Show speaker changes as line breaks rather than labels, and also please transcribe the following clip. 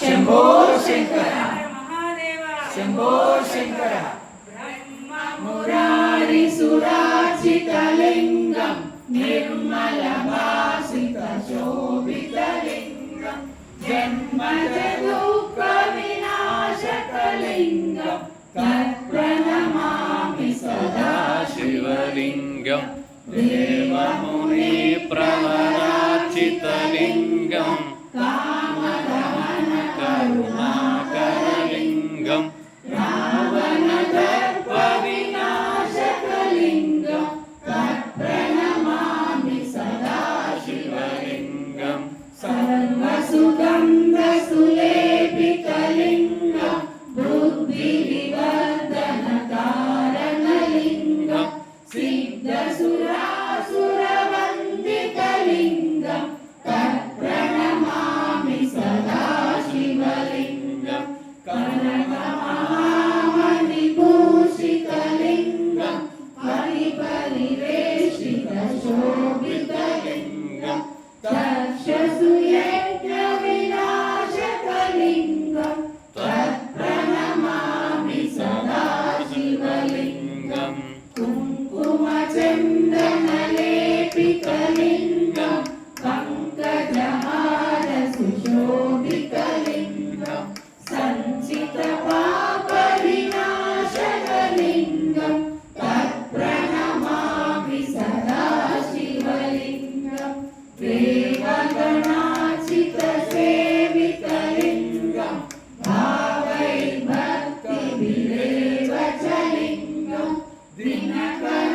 शोषिखोषिकुराचितलिङ्गम्
निर्मलभाषित शोभितलिङ्गनाशितलिङ्गम् कर्णी सदा शिवलिङ्गम् प्रचितलिङ्गम् Azura. గజలింగం దినకర